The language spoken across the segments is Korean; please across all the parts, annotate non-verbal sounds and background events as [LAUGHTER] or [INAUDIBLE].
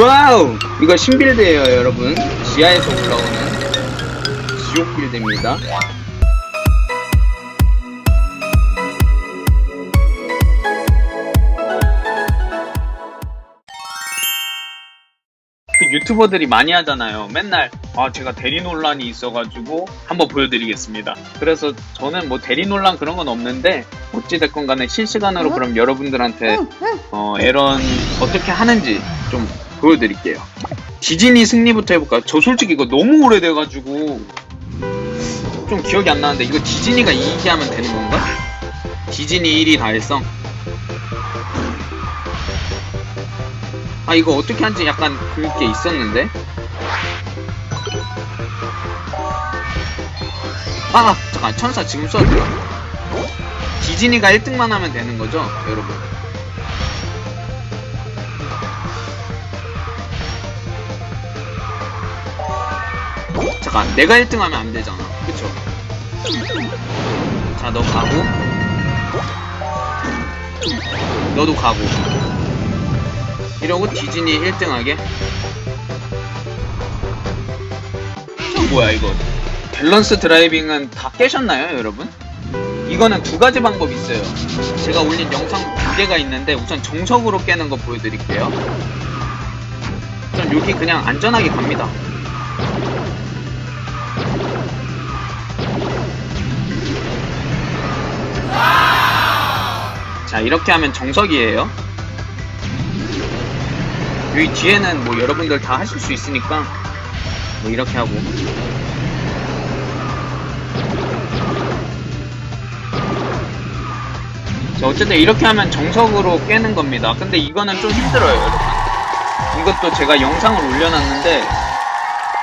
와우! 이거 신빌드예요, 여러분. 지하에서 올라오는 지옥 빌드입니다. 그 유튜버들이 많이 하잖아요. 맨날 아 제가 대리 논란이 있어가지고 한번 보여드리겠습니다. 그래서 저는 뭐 대리 논란 그런 건 없는데 어찌 됐건 간에 실시간으로 그럼 여러분들한테 어, 에런 어떻게 하는지 좀 보여드릴게요. 디즈니 승리부터 해볼까요? 저 솔직히 이거 너무 오래돼가지고 좀 기억이 안 나는데 이거 디즈니가 이기게 하면 되는 건가? 디즈니 1위 달성. 아 이거 어떻게 하는지 약간 그게 있었는데 아 잠깐 천사 지금 써도 돼요 디즈니가 1등만 하면 되는 거죠 여러분 잠깐 내가 1등 하면 안 되잖아. 그쵸? 자 너 가고. 너도 가고. 이러고 디즈니 1등 하게? 저 뭐야 이거? 밸런스 드라이빙은 다 깨셨나요 여러분? 이거는 두 가지 방법이 있어요. 제가 올린 영상 두 개가 있는데 우선 정석으로 깨는 거 보여드릴게요. 전 여기 그냥 안전하게 갑니다 자 이렇게 하면 정석이에요. 여기 뒤에는 뭐 여러분들 다 하실 수 있으니까 뭐 이렇게 하고. 자 어쨌든 이렇게 하면 정석으로 깨는 겁니다. 근데 이거는 좀 힘들어요 여러분. 이것도 제가 영상을 올려놨는데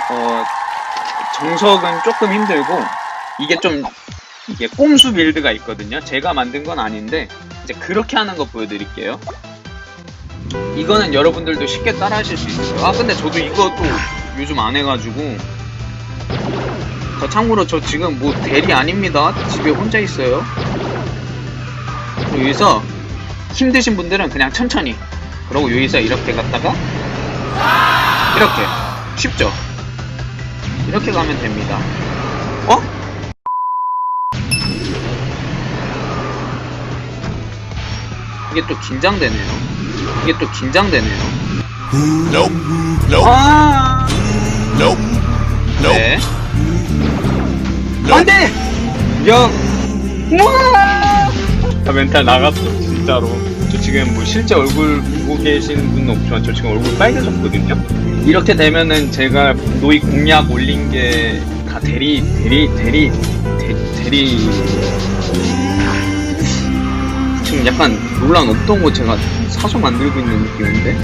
어 정석은 조금 힘들고 이게 좀 이게 꼼수 빌드가 있거든요. 제가 만든 건 아닌데 이제 그렇게 하는 거 보여드릴게요 이거는 여러분들도 쉽게 따라 하실 수 있어요. 아, 근데 저도 이것도 요즘 안 해가지고. 저 참고로 저 지금 뭐 대리 아닙니다. 집에 혼자 있어요. 여기서 힘드신 분들은 그냥 천천히. 그러고 여기서 이렇게 갔다가 이렇게. 쉽죠? 이렇게 가면 됩니다. 어? 이게 또 긴장되네요. 이게 또 긴장되네요. Nope. Nope. 아, Nope. Nope. 네. 안 돼! 야! 우와! 아, 멘탈 나갔어, 진짜로. 저 지금 뭐 실제 얼굴 보고 계신 분은 없지만 저 지금 얼굴 빨개졌거든요? 이렇게 되면은 제가 노이 공약 올린 게 다 대리, 대리, 대리, 대, 대리. 약간 논란 없던 거 제가 사서 만들고 있는 느낌인데?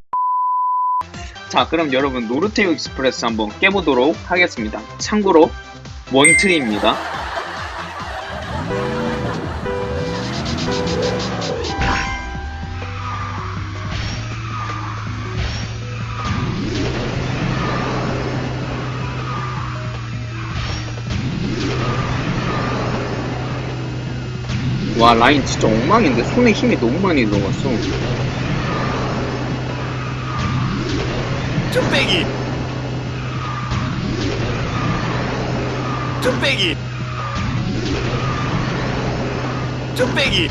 자, 그럼 여러분 노르테오 익스프레스 한번 깨보도록 하겠습니다. 참고로 원트입니다. 와 라인 진짜 엉망인데 손에 힘이 너무 많이 들어갔어. 뚝배기. 뚝배기. 뚝배기.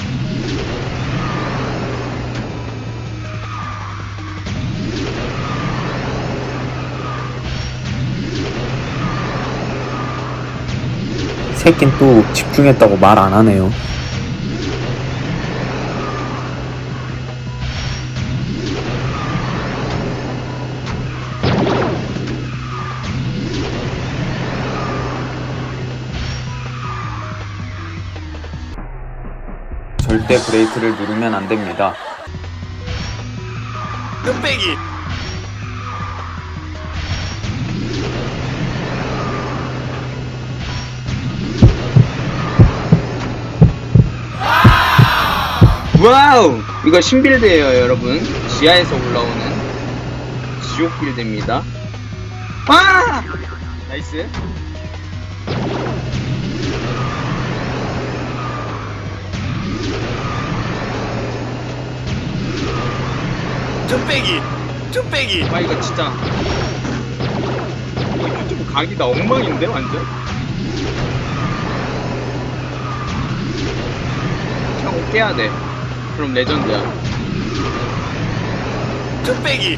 새낀 또 집중했다고 말 안 하네요. 절대 브레이크를 누르면 안 됩니다. 뚝배기. 와우! 이거 신빌드예요, 여러분. 지하에서 올라오는 지옥 빌드입니다. 아! 나이스. 뚝배기. 쭈빼기. 아 이거 진짜. 이거 유튜브 각이다 엉망인데 완전? 그냥 꼭 깨야 돼. 그럼 레전드야. 쭈빼기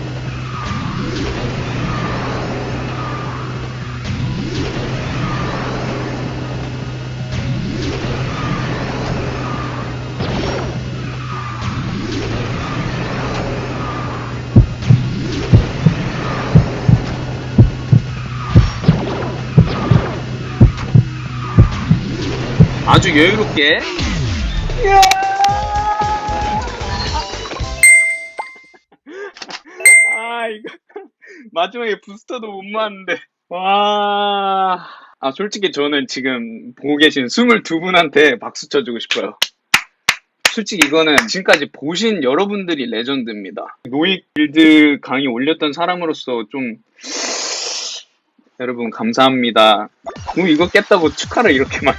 아주 여유롭게 아 이거 [LAUGHS] 마지막에 부스터도 못 맞는데 와. 아 솔직히 저는 지금 보고 계신 22분한테 박수 쳐주고 싶어요. 솔직히 이거는 지금까지 보신 여러분들이 레전드입니다. 노익 빌드 강의 올렸던 사람으로서 좀 여러분 감사합니다. 뭐 이거 깼다고 축하를 이렇게 많이